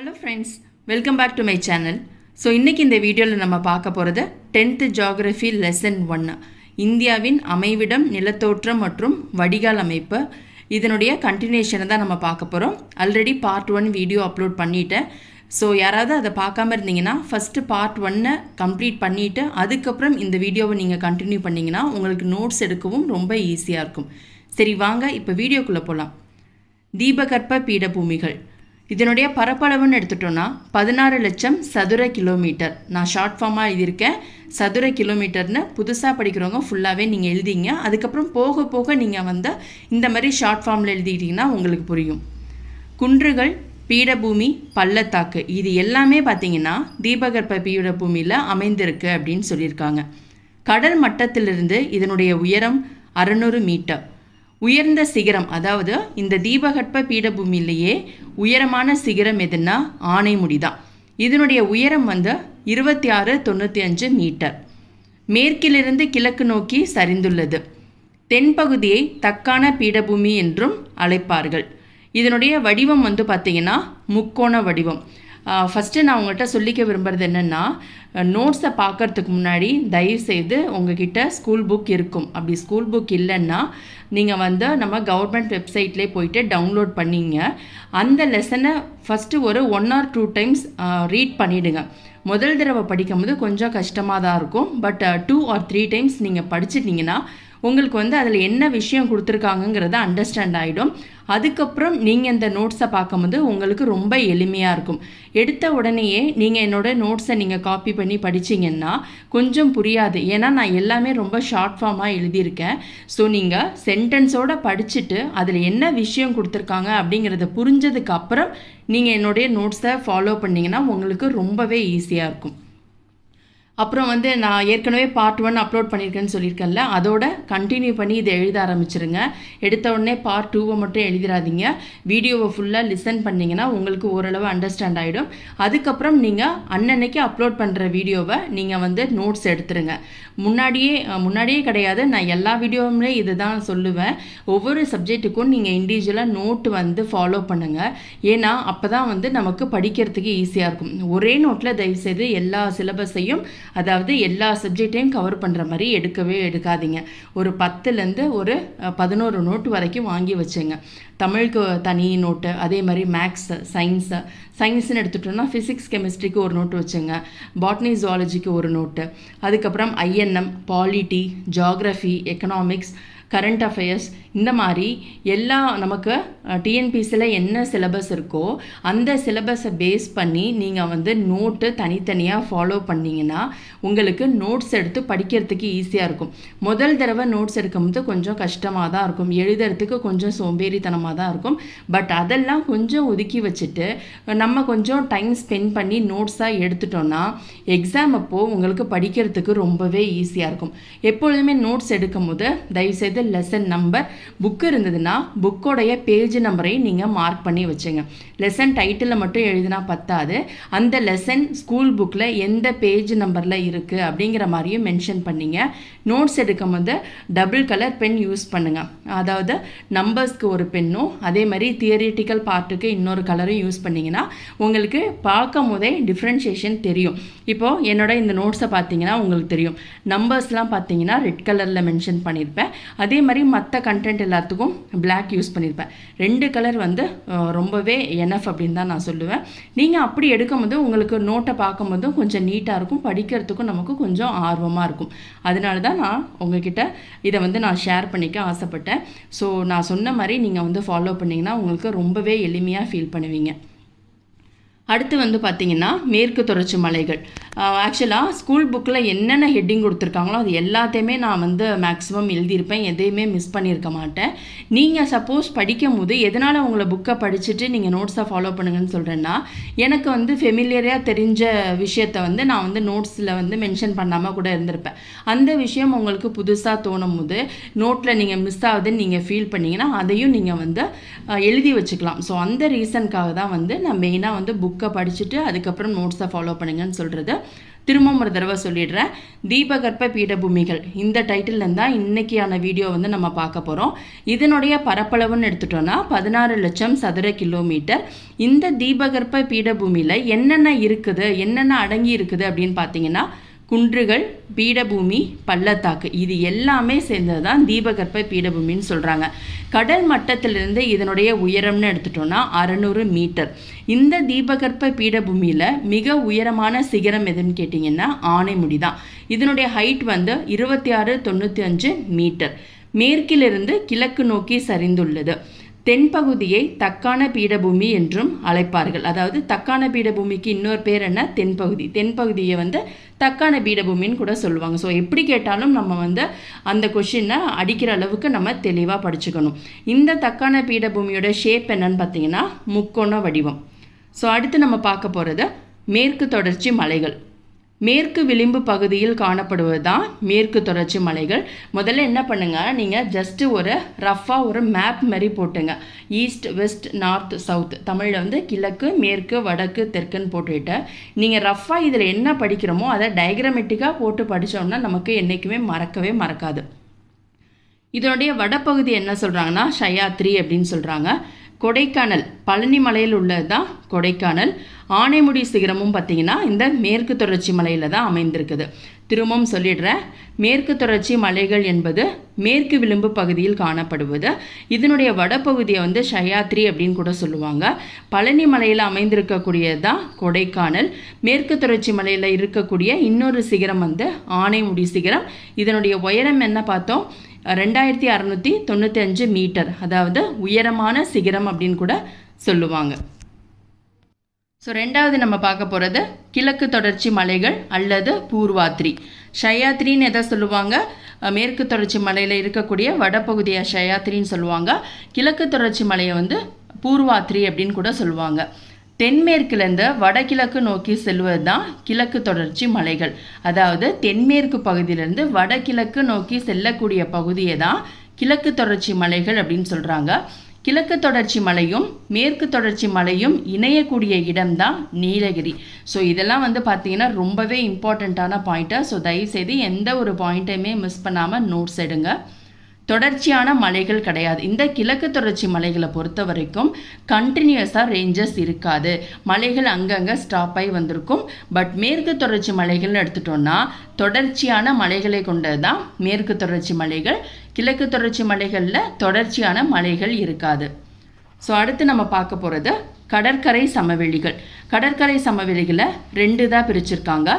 Hello friends welcome back to my channel so இன்றைக்கி இந்த வீடியோவில் நம்ம பார்க்க போகிறது டென்த்து ஜியாகிரஃபி லெசன் ஒன்று இந்தியாவின் அமைவிடம் நிலத்தோற்றம் மற்றும் வடிகால் அமைப்பு. இதனுடைய கண்டினியூஷனை தான் நம்ம பார்க்க போகிறோம் already part one video upload பண்ணிட்டேன். ஸோ யாராவது அதை பார்க்காம இருந்தீங்கன்னா ஃபஸ்ட்டு பார்ட் ஒன்னை கம்ப்ளீட் பண்ணிவிட்டு அதுக்கப்புறம் இந்த வீடியோவை நீங்கள் கண்டினியூ பண்ணிங்கன்னா உங்களுக்கு நோட்ஸ் எடுக்கவும் ரொம்ப ஈஸியாக இருக்கும். சரி வாங்க இப்போ வீடியோக்குள்ளே போகலாம் தீபகற்ப பீடபூமிகள். இதனுடைய பரப்பளவுன்னு எடுத்துட்டோன்னா பதினாறு லட்சம் சதுர கிலோமீட்டர். நான் ஷார்ட் ஃபார்மாக எழுதியிருக்கேன். சதுர கிலோமீட்டர்னு புதுசாக படிக்கிறவங்க ஃபுல்லாகவே நீங்கள் எழுதிங்க. அதுக்கப்புறம் போக போக நீங்கள் வந்து இந்த மாதிரி ஷார்ட் ஃபார்மில் எழுதிக்கிட்டிங்கன்னா உங்களுக்கு புரியும். குன்றுகள் பீடபூமி பள்ளத்தாக்கு. இது எல்லாமே பார்த்தீங்கன்னா தீபகற்ப பீடபூமியில் அமைந்திருக்கு அப்படின்னு சொல்லியிருக்காங்க. கடல் மட்டத்திலிருந்து இதனுடைய உயரம் அறநூறு மீட்டர். உயர்ந்த சிகரம் அதாவது இந்த தீபகற்ப பீடபூமியிலேயே உயரமான சிகரம் எதுன்னா ஆனைமுடி தான் இதனுடைய உயரம் வந்து இருபத்தி ஆறு தொண்ணூற்றி அஞ்சு மீட்டர். மேற்கிலிருந்து கிழக்கு நோக்கி சரிந்துள்ளது. தென்பகுதியை தக்கான பீடபூமி என்றும் அழைப்பார்கள். இதனுடைய வடிவம் வந்து பார்த்திங்கன்னா முக்கோண வடிவம். ஃபஸ்ட்டு நான் உங்கள்கிட்ட சொல்லிக்க விரும்புகிறது என்னென்னா நோட்ஸை பார்க்குறதுக்கு முன்னாடி தயவுசெய்து உங்ககிட்ட ஸ்கூல் புக் இருக்கும். அப்படி ஸ்கூல் புக் இல்லைன்னா நீங்கள் வந்து நம்ம கவர்மெண்ட் வெப்சைட்லேயே போயிட்டு டவுன்லோட் பண்ணிங்க. அந்த லெசனை ஃபஸ்ட்டு ஒரு one or two times read பண்ணிவிடுங்க முதல் தடவை படிக்கும்போது கொஞ்சம் கஷ்டமாக தான் இருக்கும் but two or three times நீங்கள் படிச்சிட்டிங்கன்னா உங்களுக்கு வந்து அதில் என்ன விஷயம் கொடுத்துருக்காங்கங்கிறத அண்டர்ஸ்டாண்ட் ஆகிடும் அதுக்கப்புறம் நீங்கள் இந்த நோட்ஸை பார்க்கும்போது உங்களுக்கு ரொம்ப எளிமையாக இருக்கும். எடுத்த உடனேயே நீங்கள் என்னோடய நோட்ஸை நீங்கள் காப்பி பண்ணி படிச்சிங்கன்னா கொஞ்சம் புரியாது. ஏன்னா நான் எல்லாமே ரொம்ப ஷார்ட் ஃபார்மாக எழுதியிருக்கேன். ஸோ நீங்கள் சென்டென்ஸோடு படிச்சுட்டு அதில் என்ன விஷயம் கொடுத்துருக்காங்க அப்படிங்கிறத புரிஞ்சதுக்கு அப்புறம் நீங்கள் என்னுடைய நோட்ஸை ஃபாலோ பண்ணிங்கன்னா உங்களுக்கு ரொம்பவே ஈஸியாக இருக்கும். அப்புறம் வந்து நான் ஏற்கனவே பார்ட் ஒன் அப்லோட் பண்ணியிருக்கேன்னு சொல்லியிருக்கேன்ல அதோட கண்டினியூ பண்ணி இதை எழுத ஆரம்பிச்சிருங்க. எடுத்த உடனே பார்ட் டூவை மட்டும் எழுதிடாதீங்க. வீடியோவை ஃபுல்லாக லிசன் பண்ணிங்கன்னா உங்களுக்கு ஓரளவு அண்டர்ஸ்டாண்ட் ஆகிடும் அதுக்கப்புறம் நீங்கள் அன்னன்னைக்கு அப்லோட் பண்ணுற வீடியோவை நீங்கள் வந்து நோட்ஸ் எடுத்துருங்க. முன்னாடியே முன்னாடியே கிடையாது. நான் எல்லா வீடியோவுமே இது தான் சொல்லுவேன். ஒவ்வொரு சப்ஜெக்ட்டுக்கும் நீங்கள் இண்டிவிஜுவலாக நோட்டு வந்து ஃபாலோ பண்ணுங்கள் ஏன்னா அப்போ தான் வந்து நமக்கு படிக்கிறதுக்கு ஈஸியாக இருக்கும். ஒரே நோட்டில் தயவுசெய்து எல்லா சிலபஸையும் அதாவது எல்லா சப்ஜெக்டையும் கவர் பண்ணுற மாதிரி எடுக்கவே எடுக்காதீங்க. ஒரு பத்துலேருந்து ஒரு பதினோரு நோட்டு வரைக்கும் வாங்கி வச்சுங்க. தமிழுக்கு தனி நோட்டு அதே மாதிரி மேக்ஸு சயின்ஸு சயின்ஸ்னு எடுத்துட்டோம்னா ஃபிசிக்ஸ் கெமிஸ்ட்ரிக்கு ஒரு நோட்டு வச்சுங்க. பாட்னி ஜுவாலஜிக்கு ஒரு நோட்டு அதுக்கப்புறம் INM polity geography economics current affairs இந்த மாதிரி எல்லா நமக்கு டிஎன்பிசியில் என்ன சிலபஸ் இருக்கோ அந்த சிலபஸை பேஸ் பண்ணி நீங்கள் வந்து நோட்டு தனித்தனியாக ஃபாலோ பண்ணிங்கன்னா உங்களுக்கு நோட்ஸ் எடுத்து படிக்கிறதுக்கு ஈஸியாக இருக்கும். முதல் தடவை நோட்ஸ் எடுக்கும்போது கொஞ்சம் கஷ்டமாக தான் இருக்கும். எழுதுறதுக்கு கொஞ்சம் சோம்பேறித்தனமாக தான் இருக்கும். பட் அதெல்லாம் கொஞ்சம் ஒதுக்கி வச்சுட்டு நம்ம கொஞ்சம் டைம் ஸ்பெண்ட் பண்ணி நோட்ஸாக எடுத்துட்டோன்னா எக்ஸாம் அப்போது உங்களுக்கு படிக்கிறதுக்கு ரொம்பவே ஈஸியாக இருக்கும். எப்பொழுதுமே நோட்ஸ் எடுக்கும் போது தயவுசெய்து லெசன் நம்பர் புக் இருந்ததுன்னா புக்கோடைய பேஜ் நம்பரையும் நீங்கள் மார்க் பண்ணி வச்சுங்க. லெசன் டைட்டிலில் மட்டும் எழுதினா பத்தாது. அந்த லெசன் ஸ்கூல் புக்கில் எந்த பேஜ் நம்பரில் இருக்குது அப்படிங்கிற மாதிரியும் மென்ஷன் பண்ணிங்க. நோட்ஸ் எடுக்கும் போது டபுள் கலர் பென் யூஸ் பண்ணுங்கள் அதாவது நம்பர்ஸ்க்கு ஒரு பென்னும் அதே மாதிரி தியரிட்டிக்கல் பார்ட்டுக்கு இன்னொரு கலரும் யூஸ் பண்ணிங்கன்னா உங்களுக்கு பார்க்கும் போதே டிஃப்ரென்ஷியேஷன் தெரியும். இப்போது என்னோட இந்த நோட்ஸை பார்த்தீங்கன்னா உங்களுக்கு தெரியும். நம்பர்ஸ்லாம் பார்த்தீங்கன்னா ரெட் கலரில் மென்ஷன் பண்ணியிருப்பேன். அது அதே மாதிரி மற்ற கண்டென்ட் எல்லாத்துக்கும் பிளாக் யூஸ் பண்ணியிருப்பேன் ரெண்டு கலர் வந்து ரொம்பவே என்எஃப் அப்படின்னு தான் நான் சொல்லுவேன். நீங்கள் அப்படி எடுக்கும்போது உங்களுக்கு நோட்டை பார்க்கும்போதும் கொஞ்சம் நீட்டாக இருக்கும். படிக்கிறதுக்கும் நமக்கு கொஞ்சம் ஆர்வமாக இருக்கும். அதனால தான் நான் உங்ககிட்ட இதை வந்து நான் ஷேர் பண்ணிக்க ஆசைப்பட்டேன். ஸோ நான் சொன்ன மாதிரி நீங்கள் வந்து ஃபாலோ பண்ணிங்கன்னா உங்களுக்கு ரொம்பவே எளிமையாக ஃபீல் பண்ணுவீங்க. அடுத்து வந்து பார்த்திங்கன்னா மேற்கு தொடர்ச்சி மலைகள். ஆக்சுவலாக ஸ்கூல் புக்கில் என்னென்ன ஹெட்டிங் கொடுத்துருக்காங்களோ அது எல்லாத்தையுமே நான் வந்து மேக்ஸிமம் எழுதியிருப்பேன். எதையுமே மிஸ் பண்ணியிருக்க மாட்டேன். நீங்கள் சப்போஸ் படிக்கும் போது எதனால் உங்களை புக்கை படிச்சுட்டு நீங்கள் நோட்ஸை ஃபாலோ பண்ணுங்கன்னு சொல்கிறேன்னா எனக்கு வந்து ஃபெமிலியராக தெரிஞ்ச விஷயத்த வந்து நான் வந்து நோட்ஸில் வந்து மென்ஷன் பண்ணாமல் கூட இருந்திருப்பேன். அந்த விஷயம் உங்களுக்கு புதுசாக தோணும் போது நோட்டில் நீங்கள் மிஸ் ஆகுதுன்னு நீங்கள் ஃபீல் பண்ணிங்கன்னா அதையும் நீங்கள் வந்து எழுதி வச்சுக்கலாம். ஸோ அந்த ரீசனுக்காக தான் வந்து நான் மெயினாக வந்து புக் புக்கை படிச்சுட்டு அதுக்கப்புறம் நோட்ஸை ஃபாலோ பண்ணுங்கன்னு சொல்கிறது திரும்பவும் ஒரு தடவை சொல்லிடுறேன். தீபகற்ப பீடபூமிகள் இந்த டைட்டில் தான் இன்னைக்கான வீடியோ வந்து நம்ம பார்க்க போகிறோம் இதனுடைய பரப்பளவுன்னு எடுத்துட்டோம்னா பதினாறு லட்சம் சதுர கிலோமீட்டர். இந்த தீபகற்ப பீடபூமியில் என்னென்ன இருக்குது என்னென்ன அடங்கி இருக்குது அப்படின்னு பார்த்தீங்கன்னா குன்றுகள் பீடபூமி பள்ளத்தாக்கு. இது எல்லாமே சேர்ந்தது தான் தீபகற்ப பீடபூமின்னு சொல்கிறாங்க கடல் மட்டத்திலிருந்து இதனுடைய உயரம்னு எடுத்துட்டோம்னா அறநூறு மீட்டர். இந்த தீபகற்ப பீடபூமியில் மிக உயரமான சிகரம் எதுன்னு கேட்டிங்கன்னா ஆனைமுடி தான் இதனுடைய ஹைட் வந்து இருபத்தி ஆறு தொண்ணூற்றி அஞ்சு மீட்டர். மேற்கிலிருந்து கிழக்கு நோக்கி சரிந்துள்ளது. தென்பகுதியை தக்கான பீடபூமி என்றும் அழைப்பார்கள். அதாவது தக்கான பீடபூமிக்கு இன்னொரு பேர் என்ன? தென்பகுதி. தென்பகுதியை வந்து தக்கான பீடபூமின்னு கூட சொல்லுவாங்க. ஸோ எப்படி கேட்டாலும் நம்ம வந்து அந்த கொஷினை அடிக்கிற அளவுக்கு நம்ம தெளிவாக படிச்சுக்கணும். இந்த தக்கான பீடபூமியோட ஷேப் என்னன்னு பார்த்தீங்கன்னா முக்கோண வடிவம். ஸோ அடுத்து நம்ம பார்க்க போகிறது மேற்கு தொடர்ச்சி மலைகள். மேற்கு விளிம்பு பகுதியில் காணப்படுவது தான் மேற்கு தொடர்ச்சி மலைகள். முதல்ல என்ன பண்ணுங்கள் நீங்கள் ஜஸ்ட்டு ஒரு ரஃப்பாக ஒரு மேப் மாதிரி போட்டுங்க. ஈஸ்ட் வெஸ்ட் நார்த் சவுத் தமிழில் வந்து கிழக்கு மேற்கு வடக்கு தெற்குன்னு போட்டுக்கிட்டேன் நீங்கள் ரஃப்பாக இதில் என்ன படிக்கிறோமோ அதை டயக்ராமெட்டிக்காக போட்டு படித்தோம்னா நமக்கு என்றைக்குமே மறக்கவே மறக்காது. இதனுடைய வடப்பகுதி என்ன சொல்கிறாங்கன்னா ஷயாத்ரி அப்படின்னு சொல்கிறாங்க கொடைக்கானல் பழனி மலையில் உள்ளது தான் கொடைக்கானல். ஆனைமுடி சிகரமும் பார்த்திங்கன்னா இந்த மேற்கு தொடர்ச்சி மலையில் தான் அமைந்திருக்குது. திரும்பவும் சொல்லிடுறேன். மேற்கு தொடர்ச்சி மலைகள் என்பது மேற்கு விளிம்பு பகுதியில் காணப்படுவது. இதனுடைய வடப்பகுதியை வந்து ஷயாத்ரி அப்படின்னு கூட சொல்லுவாங்க. பழனி மலையில் அமைந்திருக்கக்கூடியது தான் கொடைக்கானல். மேற்கு தொடர்ச்சி மலையில் இருக்கக்கூடிய இன்னொரு சிகரம் வந்து ஆனைமுடி சிகரம். இதனுடைய உயரம் என்ன பார்த்தோம்? ரெண்டாயிரத்தி அறநூற்றி தொண்ணூற்றி அஞ்சு மீட்டர். அதாவது உயரமான சிகரம் அப்படின்னு கூட சொல்லுவாங்க. ஸோ ரெண்டாவது நம்ம பார்க்க போகிறது கிழக்கு தொடர்ச்சி மலைகள் அல்லது பூர்வாத்ரி. ஷயாத்ரின்னு எதை சொல்லுவாங்க? மேற்கு தொடர்ச்சி மலையில் இருக்கக்கூடிய வடப்பகுதியாக ஷயாத்ரின்னு சொல்லுவாங்க. கிழக்கு தொடர்ச்சி மலையை வந்து பூர்வாத்ரி அப்படின்னு கூட சொல்லுவாங்க. தென்மேற்குலேருந்து வடகிழக்கு நோக்கி செல்வது தான் கிழக்கு தொடர்ச்சி மலைகள். அதாவது தென்மேற்கு பகுதியிலேருந்து வடகிழக்கு நோக்கி செல்லக்கூடிய பகுதியை தான் கிழக்கு தொடர்ச்சி மலைகள் அப்படின்னு சொல்கிறாங்க கிழக்கு தொடர்ச்சி மலையும் மேற்கு தொடர்ச்சி மலையும் இணையக்கூடிய இடம்தான் நீலகிரி. ஸோ இதெல்லாம் வந்து பார்த்தீங்கன்னா ரொம்பவே இம்பார்ட்டண்ட்டான பாயிண்ட்டு ஸோ தயவுசெய்து எந்த ஒரு பாயிண்ட்டையுமே மிஸ் பண்ணாமல் நோட்ஸ் எடுங்க. தொடர்ச்சியான மலைகள் கிடையாது. இந்த கிழக்கு தொடர்ச்சி மலைகளை பொறுத்த வரைக்கும் கண்டினியூஸாக ரேஞ்சஸ் இருக்காது. மலைகள் அங்கங்கே ஸ்டாப் ஆகி வந்திருக்கும். பட் மேற்கு தொடர்ச்சி மலைகள்னு எடுத்துட்டோம்னா தொடர்ச்சியான மலைகளை கொண்டது தான் மேற்கு தொடர்ச்சி மலைகள். கிழக்கு தொடர்ச்சி மலைகளில் தொடர்ச்சியான மலைகள் இருக்காது. ஸோ அடுத்து நம்ம பார்க்க போகிறது கடற்கரை சமவெளிகள். கடற்கரை சமவெளிகளை ரெண்டு தான் பிரிச்சிருக்காங்க.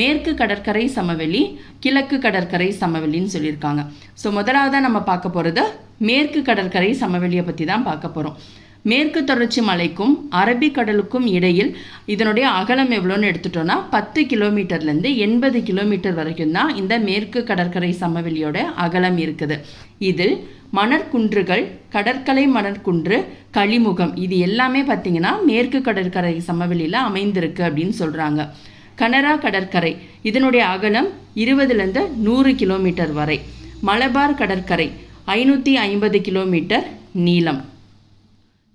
மேற்கு கடற்கரை சமவெளி கிழக்கு கடற்கரை சமவெளின்னு சொல்லியிருக்காங்க. ஸோ முதலாவதாக நம்ம பார்க்க போகிறது மேற்கு கடற்கரை சமவெளியை பற்றி தான் பார்க்க போகிறோம் மேற்கு தொடர்ச்சி மலைக்கும் அரபிக்கடலுக்கும் இடையில் இதனுடைய அகலம் எவ்வளோன்னு எடுத்துட்டோன்னா பத்து கிலோமீட்டர்லேருந்து எண்பது கிலோமீட்டர் வரைக்கும் தான் இந்த மேற்கு கடற்கரை சமவெளியோட அகலம் இருக்குது. இதில் மணற்குன்றுகள் கடற்கரை மணற்குன்று களிமுகம் இது எல்லாமே பார்த்திங்கன்னா மேற்கு கடற்கரை சமவெளியில் அமைந்திருக்கு அப்படின்னு சொல்கிறாங்க கனரா கடற்கரை இதனுடைய அகலம் இருபதுலேருந்து நூறு கிலோமீட்டர் வரை. மலபார் கடற்கரை ஐநூற்றி ஐம்பது கிலோமீட்டர் நீளம்.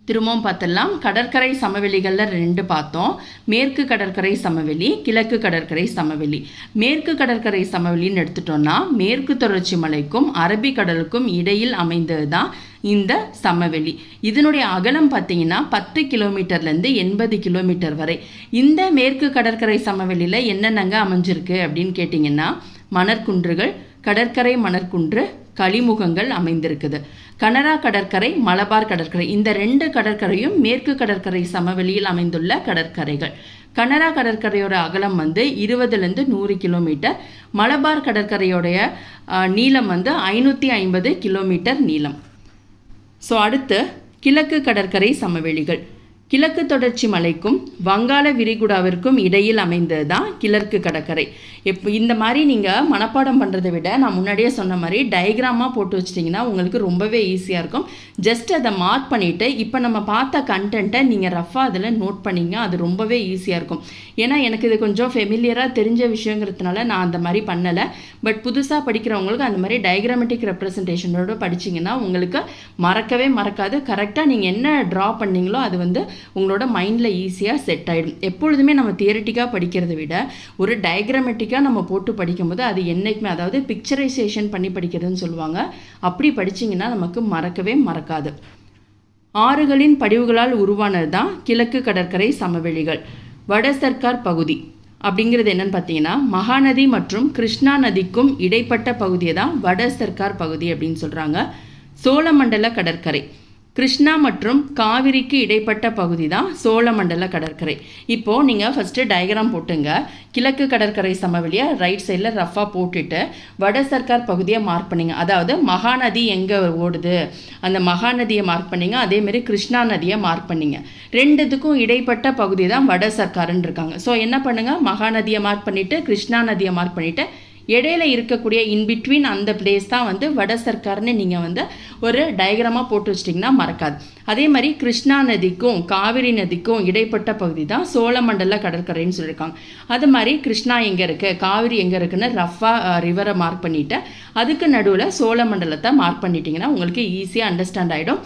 திரும்பவும் பார்த்துடலாம். கடற்கரை சமவெளிகளில் ரெண்டு பார்த்தோம். மேற்கு கடற்கரை சமவெளி கிழக்கு கடற்கரை சமவெளி. மேற்கு கடற்கரை சமவெளின்னு எடுத்துட்டோம்னா மேற்கு தொடர்ச்சி மலைக்கும் அரபிக்கடலுக்கும் இடையில் அமைந்தது தான் இந்த சமவெளி. இதனுடைய அகலம் பார்த்தீங்கன்னா பத்து கிலோமீட்டர்லேருந்து எண்பது கிலோமீட்டர் வரை. இந்த மேற்கு கடற்கரை சமவெளியில் என்னென்னங்க அமைஞ்சிருக்கு அப்படின்னு கேட்டிங்கன்னா மணற்குன்றுகள் கடற்கரை மணற்குன்று களிமுகங்கள் அமைந்திருக்குது. கனரா கடற்கரை மலபார் கடற்கரை. இந்த ரெண்டு கடற்கரையும் மேற்கு கடற்கரை சமவெளியில் அமைந்துள்ள கடற்கரைகள். கனரா கடற்கரையோட அகலம் வந்து இருபதுலேருந்து நூறு கிலோமீட்டர். மலபார் கடற்கரையோடைய நீளம் வந்து ஐநூற்றி ஐம்பது கிலோமீட்டர் நீளம். ஸோ அடுத்து கிழக்கு கடற்கரை சமவெளிகள். கிழக்கு தொடர்ச்சி மலைக்கும் வங்காள விரிகுடாவிற்கும் இடையில் அமைந்தது தான் கிழக்கு கடற்கரை. இப்போ இந்த மாதிரி நீங்கள் மனப்பாடம் பண்ணுறதை விட நான் முன்னாடியே சொன்ன மாதிரி டயக்ராமாக போட்டு வச்சிட்டிங்கன்னா உங்களுக்கு ரொம்பவே ஈஸியாக இருக்கும். ஜஸ்ட் அதை மார்க் பண்ணிவிட்டு இப்போ நம்ம பார்த்த கண்டென்ட்டை நீங்கள் ரஃபாக அதில் நோட் பண்ணிங்க அது ரொம்பவே ஈஸியாக இருக்கும். ஏன்னா எனக்கு இது கொஞ்சம் ஃபெமிலியராக தெரிஞ்ச விஷயங்கிறதுனால நான் அந்த மாதிரி பண்ணலை. பட் புதுசாக படிக்கிறவங்களுக்கு அந்த மாதிரி டயக்ராமெட்டிக் ரெப்ரசன்டேஷனோட படிச்சிங்கன்னா உங்களுக்கு மறக்கவே மறக்காது. கரெக்டாக நீங்கள் என்ன ட்ரா பண்ணீங்களோ அது வந்து உங்களோட மைண்டில் ஈஸியாக செட் ஆகிடும் எப்பொழுதுமே நம்ம தியரட்டிக்காக படிக்கிறத விட ஒரு டயக்ராமெட்டிக்காக நம்ம போட்டு படிக்கும்போது அது என்றைக்குமே அதாவது பிக்சரைசேஷன் பண்ணி படிக்கிறதுன்னு சொல்லுவாங்க. அப்படி படிச்சிங்கன்னா நமக்கு மறக்கவே மறக்காது. ஆறுகளின் படிவுகளால் உருவானது தான் கிழக்கு கடற்கரை சமவெளிகள் வட சர்க்கார் பகுதி. அப்படிங்கிறது என்னன்னு பார்த்தீங்கன்னா மகாநதி மற்றும் கிருஷ்ணா நதிக்கும் இடைப்பட்ட பகுதியை தான் வட சர்க்கார் பகுதி அப்படின்னு சொல்கிறாங்க சோழமண்டல கடற்கரை. கிருஷ்ணா மற்றும் காவிரிக்கு இடைப்பட்ட பகுதி தான் சோழமண்டல கடற்கரை. இப்போது நீங்கள் ஃபஸ்ட்டு டயக்ராம் போட்டுங்க. கிழக்கு கடற்கரை சமவெளியை ரைட் சைடில் ரஃபாக போட்டுட்டு வட சர்க்கார் பகுதியை மார்க் பண்ணிங்க. அதாவது மகாநதி எங்கே ஓடுது? அந்த மகாநதியை மார்க் பண்ணிங்க. அதேமாரி கிருஷ்ணா நதியை மார்க் பண்ணிங்க. ரெண்டுத்துக்கும் இடைப்பட்ட பகுதி தான் வட சர்க்காருன்னு இருக்காங்க. ஸோ என்ன பண்ணுங்கள் மகாநதியை மார்க் பண்ணிவிட்டு கிருஷ்ணா நதியை மார்க் பண்ணிவிட்டு இடையில இருக்கக்கூடிய இன்பிட்வீன் அந்த பிளேஸ் தான் வந்து வட சர்க்கார்னு நீங்கள் வந்து ஒரு டயக்ராமாக போட்டு வச்சிட்டிங்கன்னா மறக்காது. அதே மாதிரி கிருஷ்ணா நதிக்கும் காவிரி நதிக்கும் இடைப்பட்ட பகுதி தான் சோழமண்டல கடற்கரைன்னு சொல்லியிருக்காங்க. அது மாதிரி கிருஷ்ணா எங்கே இருக்குது காவிரி எங்கே இருக்குன்னு ரஃபாக ரிவரை மார்க் பண்ணிவிட்டு அதுக்கு நடுவில் சோழமண்டலத்தை மார்க் பண்ணிட்டீங்கன்னா உங்களுக்கு ஈஸியாக அண்டர்ஸ்டாண்ட் ஆகிடும்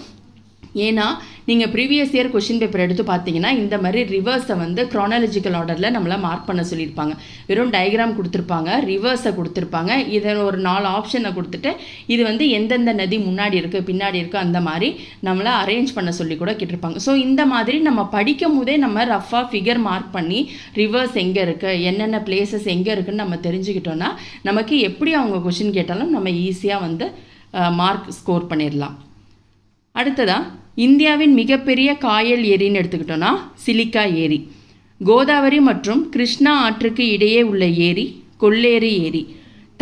ஏன்னா நீங்கள் ப்ரீவியஸ் இயர் கொஷின் பேப்பர் எடுத்து பார்த்தீங்கன்னா இந்த மாதிரி ரிவர்ஸை வந்து க்ரானாலஜிக்கல் ஆர்டரில் நம்மளை மார்க் பண்ண சொல்லியிருப்பாங்க. வெறும் டயக்ராம் கொடுத்துருப்பாங்க ரிவர்ஸை கொடுத்துருப்பாங்க. இதை ஒரு நாலு ஆப்ஷனை கொடுத்துட்டு இது வந்து எந்தெந்த நதி முன்னாடி இருக்குது பின்னாடி இருக்குது அந்த மாதிரி நம்மளை அரேஞ்ச் பண்ண சொல்லி கூட கேட்டிருப்பாங்க. ஸோ இந்த மாதிரி நம்ம படிக்கும் போதே நம்ம ரஃபாக ஃபிகர் மார்க் பண்ணி ரிவர்ஸ் எங்கே இருக்குது என்னென்ன பிளேசஸ் எங்கே இருக்குன்னு நம்ம தெரிஞ்சுக்கிட்டோன்னா நமக்கு எப்படி அவங்க கொஷின் கேட்டாலும் நம்ம ஈஸியாக வந்து மார்க் ஸ்கோர் பண்ணிடலாம் அடுத்ததாக இந்தியாவின் மிகப்பெரிய காயல் ஏரின்னு எடுத்துக்கிட்டோன்னா சிலிக்கா ஏரி. கோதாவரி மற்றும் கிருஷ்ணா ஆற்றுக்கு இடையே உள்ள ஏரி கொள்ளேரி ஏரி.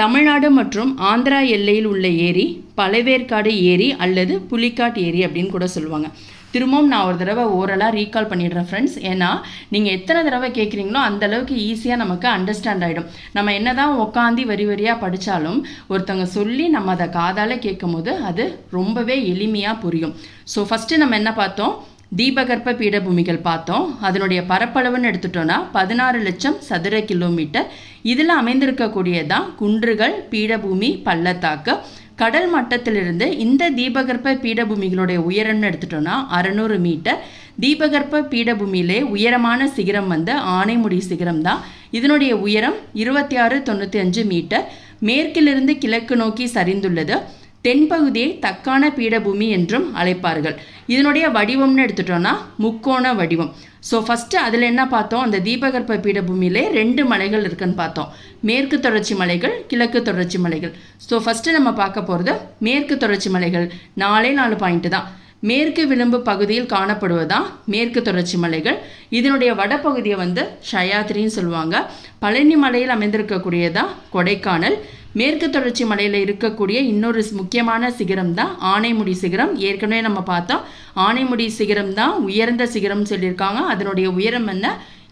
தமிழ்நாடு மற்றும் ஆந்திரா எல்லையில் உள்ள ஏரி பழவேற்காடு ஏரி அல்லது புலிக்காட் ஏரி அப்படின்னு கூட சொல்லுவாங்க. திரும்பவும் நான் ஒரு தடவை ஓரலாக ரீகால் பண்ணிடுறேன் ஃப்ரெண்ட்ஸ் ஏன்னா நீங்கள் எத்தனை தடவை கேட்குறீங்களோ அந்தளவுக்கு ஈஸியாக நமக்கு அண்டர்ஸ்டாண்ட் ஆகிடும் நம்ம என்ன தான் உட்காந்து வரி வரியாக படித்தாலும் ஒருத்தவங்க சொல்லி நம்ம அதை காதால் கேட்கும் போது அது ரொம்பவே எளிமையாக புரியும். ஸோ ஃபஸ்ட்டு நம்ம என்ன பார்த்தோம்? தீபகற்ப பீடபூமிகள் பார்த்தோம். அதனுடைய பரப்பளவுன்னு எடுத்துட்டோன்னா பதினாறு லட்சம் சதுர கிலோமீட்டர். இதில் அமைந்திருக்கக்கூடியதான் குன்றுகள் பீடபூமி பள்ளத்தாக்கு. கடல் மட்டத்திலிருந்து இந்த தீபகற்ப பீடபூமிகளுடைய உயரம்னு எடுத்துட்டோம்னா அறநூறு மீட்டர். தீபகற்ப பீடபூமியிலே உயரமான சிகரம் வந்து ஆனைமுடி சிகரம் தான். இதனுடைய உயரம் இருபத்தி ஆறு தொண்ணூற்றி அஞ்சு மீட்டர். மேற்கிலிருந்து கிழக்கு நோக்கி சரிந்துள்ளது. தென்பகுதியை தக்கான பீடபூமி என்றும் அழைப்பார்கள். இதனுடைய வடிவம்னு எடுத்துட்டோம்னா முக்கோண வடிவம். ஸோ ஃபஸ்ட்டு அதில் என்ன பார்த்தோம்? அந்த தீபகற்ப பீடபூமியிலே ரெண்டு மலைகள் இருக்குன்னு பார்த்தோம். மேற்கு தொடர்ச்சி மலைகள் கிழக்கு தொடர்ச்சி மலைகள். ஸோ ஃபஸ்ட்டு நம்ம பார்க்க போகிறது மேற்கு தொடர்ச்சி மலைகள். நாலே நாலு பாயிண்ட்டு தான். மேற்கு விளிம்பு பகுதியில் காணப்படுவதான் மேற்கு தொடர்ச்சி மலைகள். இதனுடைய வடப்பகுதியை வந்து ஷயாத்ரின்னு சொல்லுவாங்க. பழனி மலையில் அமைந்திருக்கக்கூடியதான் கொடைக்கானல். மேற்கு தொடர்ச்சி மலையில் இருக்கக்கூடிய இன்னொரு முக்கியமான சிகரம் தான் ஆனைமுடி சிகரம். ஏற்கனவே நம்ம பார்த்தோம். ஆனைமுடி சிகரம் தான் உயர்ந்த சிகரம் சொல்லியிருக்காங்க. அதனுடைய உயரம் என்ன?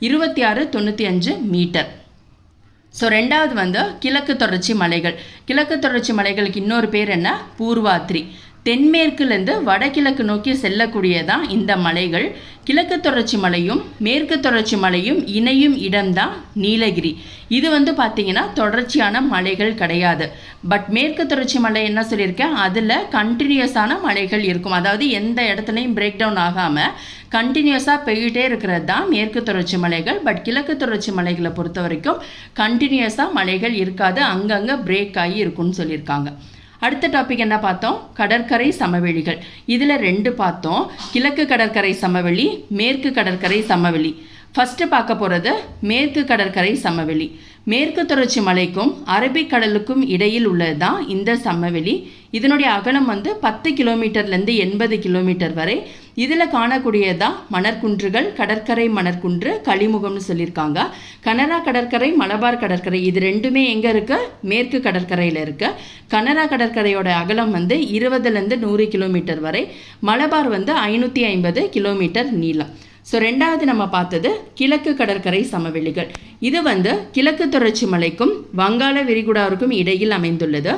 இருபத்தி ஆறு தொண்ணூற்றி அஞ்சு மீட்டர். ஸோ ரெண்டாவது வந்து கிழக்கு தொடர்ச்சி மலைகள். கிழக்கு தொடர்ச்சி மலைகளுக்கு இன்னொரு பேர் என்ன? பூர்வாத்ரி. தென்மேற்குலேருந்து வடகிழக்கு நோக்கி செல்லக்கூடியதான் இந்த மலைகள்? கிழக்கு தொடர்ச்சி மலையும் மேற்கு தொடர்ச்சி மலையும் இணையும் இடம்தான் நீலகிரி. இது வந்து பார்த்திங்கன்னா தொடர்ச்சியான மலைகள் கிடையாது. பட் மேற்கு தொடர்ச்சி மலை என்ன சொல்லியிருக்கேன் அதில் கண்டினியூஸான மலைகள் இருக்கும். அதாவது எந்த இடத்துலையும் பிரேக் டவுன் ஆகாமல் கண்டினியூஸாக பெய்கிட்டே இருக்கிறது தான் மேற்கு தொடர்ச்சி மலைகள். பட் கிழக்கு தொடர்ச்சி மலைகளை பொறுத்த வரைக்கும் கண்டினியூஸாக மலைகள் இருக்காது. அங்கங்கே பிரேக் ஆகி இருக்கும்னு சொல்லியிருக்காங்க. அடுத்த டாபிக் என்ன பார்த்தோம்? கடற்கரை சமவெளிகள். இதில் ரெண்டு பார்த்தோம். கிழக்கு கடற்கரை சமவெளி மேற்கு கடற்கரை சமவெளி. ஃபஸ்ட்டு பார்க்க போகிறது மேற்கு கடற்கரை சமவெளி. மேற்கு தொடர்ச்சி மலைக்கும் அரபிக்கடலுக்கும் இடையில் உள்ளது தான் இந்த சமவெளி? இதனுடைய அகலம் வந்து பத்து கிலோமீட்டர்லேருந்து எண்பது கிலோமீட்டர் வரை. இதில் காணக்கூடியதான் மணற்குன்றுகள் கடற்கரை மணற்குன்று களிமுகம்னு சொல்லியிருக்காங்க. கனரா கடற்கரை மலபார் கடற்கரை இது ரெண்டுமே எங்கே இருக்குது மேற்கு கடற்கரையில் இருக்குது கனரா கடற்கரையோட அகலம் வந்து இருபதுலேருந்து நூறு கிலோமீட்டர் வரை. மலபார் வந்து ஐநூற்றி ஐம்பது கிலோமீட்டர் நீளம். ஸோ ரெண்டாவது நம்ம பார்த்தது கிழக்கு கடற்கரை சமவெளிகள். இது வந்து கிழக்கு தொடர்ச்சி மலைக்கும் வங்காள விரிகுடாவிற்கும் இடையில் அமைந்துள்ளது.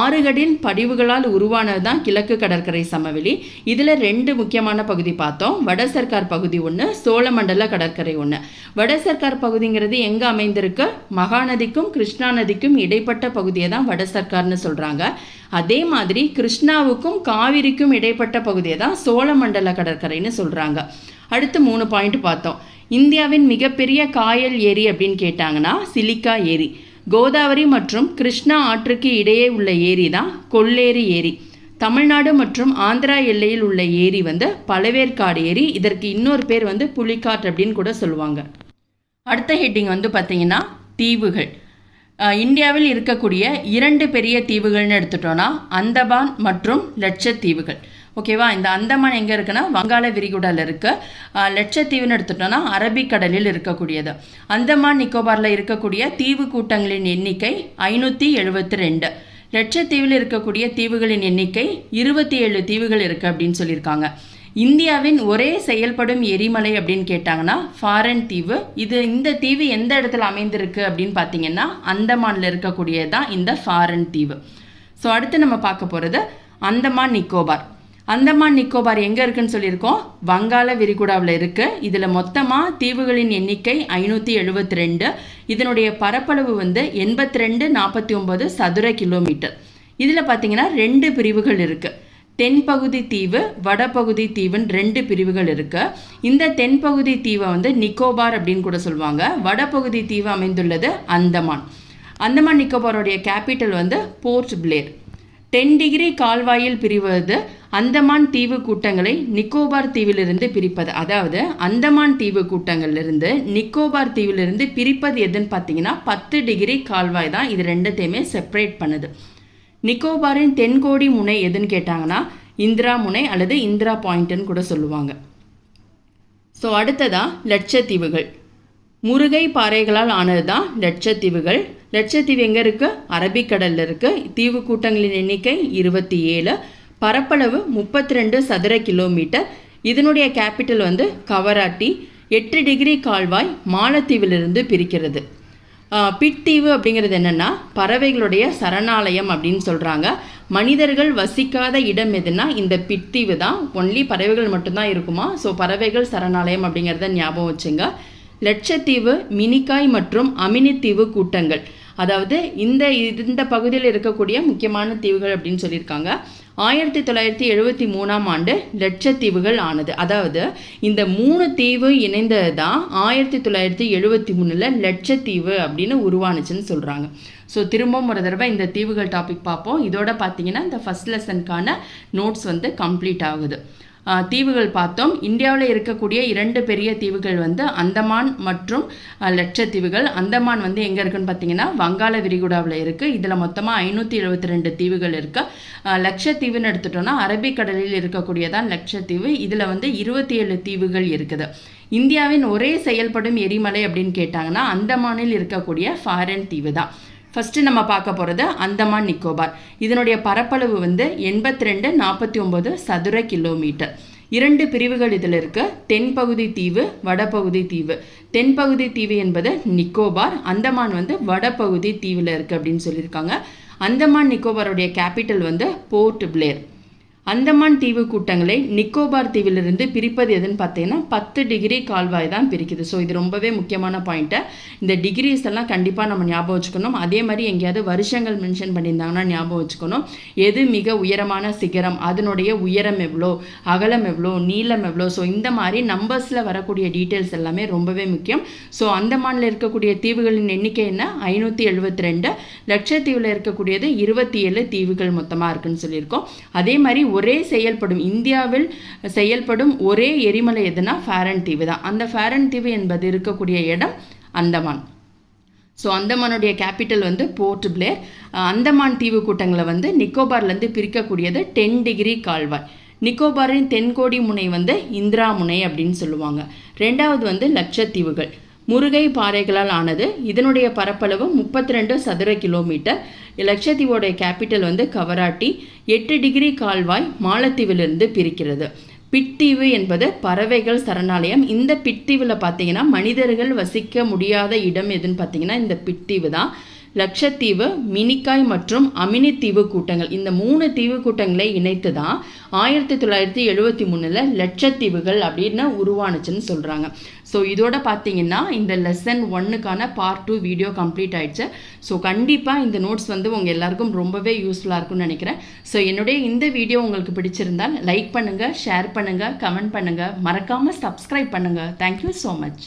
ஆறுகளின் படிவுகளால் உருவானது தான் கிழக்கு கடற்கரை சமவெளி. இதில் ரெண்டு முக்கியமான பகுதி பார்த்தோம். வட சர்க்கார் பகுதி ஒன்று சோழமண்டல கடற்கரை ஒன்று வட சர்க்கார் பகுதிங்கிறது எங்கே அமைந்திருக்கு? மகாநதிக்கும் கிருஷ்ணா நதிக்கும் இடைப்பட்ட பகுதியை தான் வட சர்க்கார்னு சொல்கிறாங்க அதே மாதிரி கிருஷ்ணாவுக்கும் காவிரிக்கும் இடைப்பட்ட பகுதியை தான் சோழமண்டல கடற்கரைன்னு சொல்கிறாங்க அடுத்து மூணு பாயிண்ட் பார்த்தோம். இந்தியாவின் மிகப்பெரிய காயல் ஏரி அப்படின்னு கேட்டாங்கன்னா சிலிக்கா ஏரி. கோதாவரி மற்றும் கிருஷ்ணா ஆற்றுக்கு இடையே உள்ள ஏரி தான் கொள்ளேரி ஏரி. தமிழ்நாடு மற்றும் ஆந்திரா எல்லையில் உள்ள ஏரி வந்து பழவேற்காடு ஏரி. இதற்கு இன்னொரு பேர் வந்து புலிக்காட் அப்படின்னு கூட சொல்லுவாங்க. அடுத்த ஹெட்டிங் வந்து பார்த்தீங்கன்னா தீவுகள். இந்தியாவில் இருக்கக்கூடிய இரண்டு பெரிய தீவுகள்னு எடுத்துட்டோன்னா அந்தமான் மற்றும் லட்சத்தீவுகள். ஓகேவா? இந்த அந்தமான் எங்கே இருக்குன்னா வங்காள விரிகுடாவில் இருக்கு. லட்சத்தீவுன்னு எடுத்துட்டோம்னா அரபிக்கடலில் இருக்கக்கூடியது. அந்தமான் நிக்கோபாரில் இருக்கக்கூடிய தீவு கூட்டங்களின் எண்ணிக்கை ஐநூற்றி எழுபத்தி ரெண்டு. லட்சத்தீவில் இருக்கக்கூடிய தீவுகளின் எண்ணிக்கை இருபத்தி ஏழு தீவுகள் இருக்குது அப்படின்னு சொல்லியிருக்காங்க. இந்தியாவின் ஒரே செயல்படும் எரிமலை அப்படின்னு கேட்டாங்கன்னா ஃபாரன் தீவு. இது இந்த தீவு எந்த இடத்துல அமைந்திருக்கு அப்படின்னு பார்த்தீங்கன்னா அந்தமானில் இருக்கக்கூடியது தான் இந்த ஃபாரன் தீவு. ஸோ அடுத்து நம்ம பார்க்க போகிறது அந்தமான் நிக்கோபார். அந்தமான் நிக்கோபார் எங்கே இருக்குன்னு சொல்லியிருக்கோம். வங்காள விரிகுடாவில் இருக்குது இதில் மொத்தமாக தீவுகளின் எண்ணிக்கை ஐநூற்றி எழுபத்தி ரெண்டு. இதனுடைய பரப்பளவு வந்து எண்பத்தி ரெண்டு நாற்பத்தி ஒம்பது சதுர கிலோமீட்டர். இதில் பார்த்தீங்கன்னா ரெண்டு பிரிவுகள் இருக்குது தென்பகுதி தீவு வடபகுதி தீவுன்னு ரெண்டு பிரிவுகள் இருக்கு. இந்த தென்பகுதி தீவை வந்து நிக்கோபார் அப்படின்னு கூட சொல்லுவாங்க. வடபகுதி தீவு அமைந்துள்ளது அந்தமான். அந்தமான் நிக்கோபாரோடைய கேபிட்டல் வந்து போர்ட் பிளேர். டென் டிகிரி கால்வாயில் பிரிவது அந்தமான் தீவு கூட்டங்களை நிக்கோபார் தீவிலிருந்து பிரிப்பது. அதாவது அந்தமான் தீவு கூட்டங்கள்லேருந்து நிக்கோபார் தீவிலிருந்து பிரிப்பது எதுன்னு பார்த்தீங்கன்னா பத்து டிகிரி கால்வாய் தான் இது ரெண்டுத்தையுமே செப்பரேட் பண்ணுது. நிக்கோபாரின் தென்கோடி முனை எதுன்னு கேட்டாங்கன்னா இந்திரா முனை அல்லது இந்திரா பாயிண்ட்னு கூட சொல்லுவாங்க. ஸோ அடுத்ததா லட்சத்தீவுகள். முருகை பாறைகளால் ஆனது தான் லட்சத்தீவுகள் லட்சத்தீவு எங்கே இருக்குது அரபிக்கடலில் இருக்குது தீவு கூட்டங்களின் எண்ணிக்கை இருபத்தி ஏழு. பரப்பளவு முப்பத்தி ரெண்டு சதுர கிலோமீட்டர். இதனுடைய கேபிட்டல் வந்து கவராட்டி. எட்டு டிகிரி கால்வாய் மாலத்தீவிலிருந்து பிரிக்கிறது. பித்தீவு பிட்தீவு அப்படிங்கிறது என்னென்னா பறவைகளுடைய சரணாலயம் அப்படின்னு சொல்கிறாங்க மனிதர்கள் வசிக்காத இடம் எதுனா இந்த பிட்தீவு தான். ஒன்லி பறவைகள் மட்டும்தான் இருக்குமா? ஸோ பறவைகள் சரணாலயம் அப்படிங்கிறத ஞாபகம் வச்சுங்க. லட்சத்தீவு மினிக்காய் மற்றும் அமினித்தீவு கூட்டங்கள். அதாவது இந்த இந்த பகுதியில் இருக்கக்கூடிய முக்கியமான தீவுகள் அப்படின்னு சொல்லியிருக்காங்க. ஆயிரத்தி தொள்ளாயிரத்தி எழுபத்தி மூணாம் ஆண்டு லட்சத்தீவுகள் ஆனது. அதாவது இந்த மூணு தீவு இணைந்தது தான் ஆயிரத்தி தொள்ளாயிரத்தி எழுபத்தி மூணில் லட்சத்தீவு அப்படின்னு உருவானுச்சுன்னு சொல்கிறாங்க ஸோ திரும்பவும் ஒரு தடவை இந்த தீவுகள் டாபிக் பார்ப்போம். இதோட பார்த்தீங்கன்னா இந்த ஃபஸ்ட் லெசனுக்கான நோட்ஸ் வந்து கம்ப்ளீட் ஆகுது. தீவுகள் பார்த்தோம். இந்தியாவில் இருக்கக்கூடிய இரண்டு பெரிய தீவுகள் வந்து அந்தமான் மற்றும் லட்சத்தீவுகள். அந்தமான் வந்து எங்கே இருக்குன்னு பார்த்தீங்கன்னா வங்காள விரிகுடாவில் இருக்குது இதில் மொத்தமாக ஐநூற்றி எழுபத்தி ரெண்டு தீவுகள் இருக்குது லட்சத்தீவுன்னு எடுத்துட்டோம்னா அரபிக்கடலில் இருக்கக்கூடியதான் லட்சத்தீவு. இதில் வந்து இருபத்தி ஏழு தீவுகள் இருக்குது. இந்தியாவின் ஒரே செயல்படும் எரிமலை அப்படின்னு கேட்டாங்கன்னா அந்தமானில் இருக்கக்கூடிய ஃபாரன் தீவு தான் ஃபஸ்ட்டு நம்ம பார்க்க போகிறது அந்தமான் நிக்கோபார். இதனுடைய பரப்பளவு வந்து எண்பத்தி ரெண்டு நாற்பத்தி ஒம்பது சதுர கிலோமீட்டர். இரண்டு பிரிவுகள் இதில் இருக்கு. தென்பகுதி தீவு வடபகுதி தீவு. தென்பகுதி தீவு என்பது நிக்கோபார். அந்தமான் வந்து வடபகுதி தீவில் இருக்குது அப்படின்னு சொல்லியிருக்காங்க. அந்தமான் நிக்கோபாருடைய கேபிட்டல் வந்து போர்ட் பிளேர். அந்தமான் தீவு கூட்டங்களை நிக்கோபார் தீவிலிருந்து பிரிப்பது எதுன்னு பார்த்தீங்கன்னா பத்து டிகிரி கால்வாய் தான் பிரிக்குது. ஸோ இது ரொம்பவே முக்கியமான பாயிண்ட்டு இந்த டிகிரிஸ் எல்லாம் கண்டிப்பாக நம்ம ஞாபகம் வச்சுக்கணும். அதே மாதிரி எங்கேயாவது வருஷங்கள் மென்ஷன் பண்ணியிருந்தாங்கன்னா ஞாபகம் வச்சுக்கணும். எது மிக உயரமான சிகரம்? அதனுடைய உயரம் எவ்வளோ? அகலம் எவ்வளோ? நீளம் எவ்வளோ? ஸோ இந்த மாதிரி நம்பர்ஸில் வரக்கூடிய டீட்டெயில்ஸ் எல்லாமே ரொம்பவே முக்கியம். ஸோ அந்தமானில் இருக்கக்கூடிய தீவுகளின் எண்ணிக்கை என்ன? ஐநூற்றி எழுபத்தி ரெண்டு. லட்சத்தீவில் இருக்கக்கூடியது இருபத்தி ஏழு தீவுகள் மொத்தமாக இருக்குன்னு சொல்லியிருக்கோம். அதே மாதிரி ஒரே செயல்படும் இந்தியாவில் செயல்படும் ஒரே எரிமலை எதுனா ஃபேரன் தீவு தான். அந்த ஃபேரன் தீவு என்பது இருக்கக்கூடிய இடம் அந்தமான். ஸோ அந்தமானுடைய கேபிட்டல் வந்து போர்ட் பிளேர் அந்தமான் தீவு கூட்டங்களை வந்து நிக்கோபார்லேருந்து பிரிக்கக்கூடியது டென் டிகிரி கால்வாய். நிக்கோபாரின் தென்கோடி முனை வந்து இந்திரா முனை அப்படின்னு சொல்லுவாங்க. ரெண்டாவது வந்து லட்சத்தீவுகள் முருகை பாறைகளால் ஆனது. இதனுடைய பரப்பளவு முப்பத்தி ரெண்டு சதுர கிலோமீட்டர். லட்சத்தீவோடைய கேபிட்டல் வந்து கவராட்டி எட்டு டிகிரி கால்வாய் மாலத்தீவிலிருந்து பிரிக்கிறது. பிட்தீவு என்பது பறவைகள் சரணாலயம். இந்த பிட்தீவில் பார்த்தீங்கன்னா மனிதர்கள் வசிக்க முடியாத இடம் எதுன்னு பார்த்தீங்கன்னா இந்த பிட்தீவு தான். லட்சத்தீவு மினிக்காய் மற்றும் அமினி தீவு கூட்டங்கள். இந்த மூணு தீவு கூட்டங்களை இணைத்து தான் ஆயிரத்தி தொள்ளாயிரத்தி எழுபத்தி மூணில் லட்சத்தீவுகள் அப்படின்னு உருவானுச்சுன்னு சொல்கிறாங்க ஸோ இதோட பார்த்தீங்கன்னா இந்த லெசன் ஒன்னுக்கான பார்ட் டூ வீடியோ கம்ப்ளீட் ஆயிடுச்சு. ஸோ கண்டிப்பாக இந்த நோட்ஸ் வந்து உங்கள் எல்லாருக்கும் ரொம்பவே யூஸ்ஃபுல்லாக இருக்கும்னு நினைக்கிறேன். ஸோ என்னுடைய இந்த வீடியோ உங்களுக்கு பிடிச்சிருந்தால் லைக் பண்ணுங்கள் ஷேர் பண்ணுங்கள் கமெண்ட் பண்ணுங்கள் மறக்காமல் சப்ஸ்கிரைப் பண்ணுங்கள் தேங்க்யூ ஸோ மச்